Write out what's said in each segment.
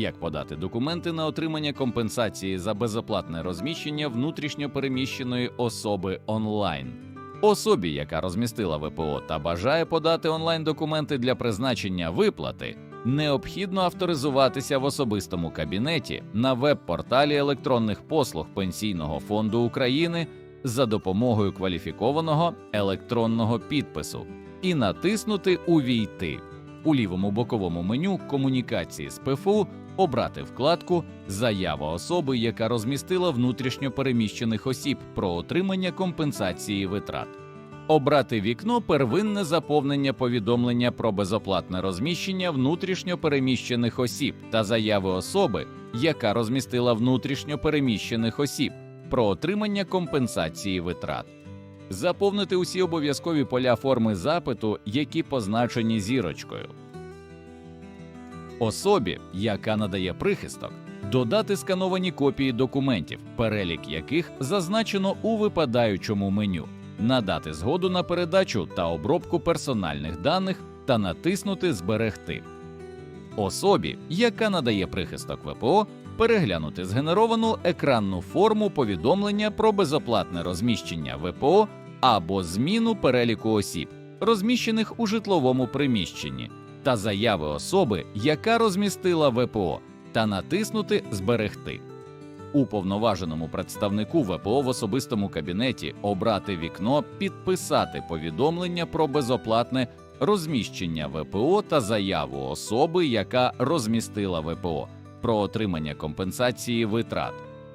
як подати документи на отримання компенсації за безоплатне розміщення внутрішньопереміщеної особи онлайн. Особі, яка розмістила ВПО та бажає подати онлайн документи для призначення виплати, необхідно авторизуватися в особистому кабінеті на веб-порталі електронних послуг Пенсійного фонду України за допомогою кваліфікованого електронного підпису і натиснути Увійти у лівому боковому меню комунікації з ПФУ обрати вкладку Заява особи, яка розмістила внутрішньо переміщених осіб про отримання компенсації витрат. Обрати вікно первинне заповнення повідомлення про безоплатне розміщення внутрішньо переміщених осіб та заяви особи, яка розмістила внутрішньо переміщених осіб про отримання компенсації витрат. Заповнити усі обов'язкові поля форми запиту, які позначені зірочкою. Особі, яка надає прихисток, додати скановані копії документів, перелік яких зазначено у випадаючому меню, надати згоду на передачу та обробку персональних даних та натиснути Зберегти. Особі, яка надає прихисток ВПО, переглянути згенеровану екранну форму повідомлення про безоплатне розміщення ВПО або зміну переліку осіб, розміщених у житловому приміщенні, та заяви особи, яка розмістила ВПО, та натиснути Зберегти. Уповноваженому представнику ВПО в особистому кабінеті обрати вікно Підписати повідомлення про безоплатне розміщення ВПО та заяву особи, яка розмістила ВПО про отримання компенсації витрат,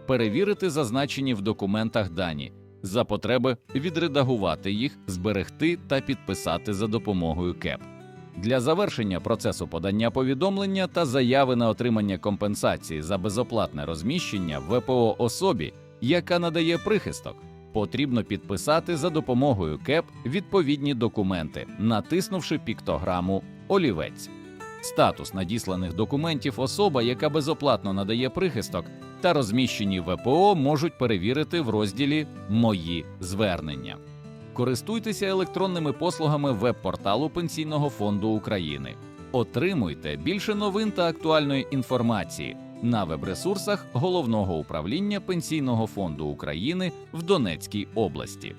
перевірити зазначені в документах дані, за потреби відредагувати їх, зберегти та підписати за допомогою КЕП. Для завершення процесу подання повідомлення та заяви на отримання компенсації за безоплатне розміщення ВПО особі, яка надає прихисток, потрібно підписати за допомогою КЕП відповідні документи, натиснувши піктограму Олівець. Статус надісланих документів особа, яка безоплатно надає прихисток, та розміщені ВПО можуть перевірити в розділі Мої звернення. Користуйтеся електронними послугами веб-порталу Пенсійного фонду України. Отримуйте більше новин та актуальної інформації на веб-ресурсах Головного управління Пенсійного фонду України в Донецькій області.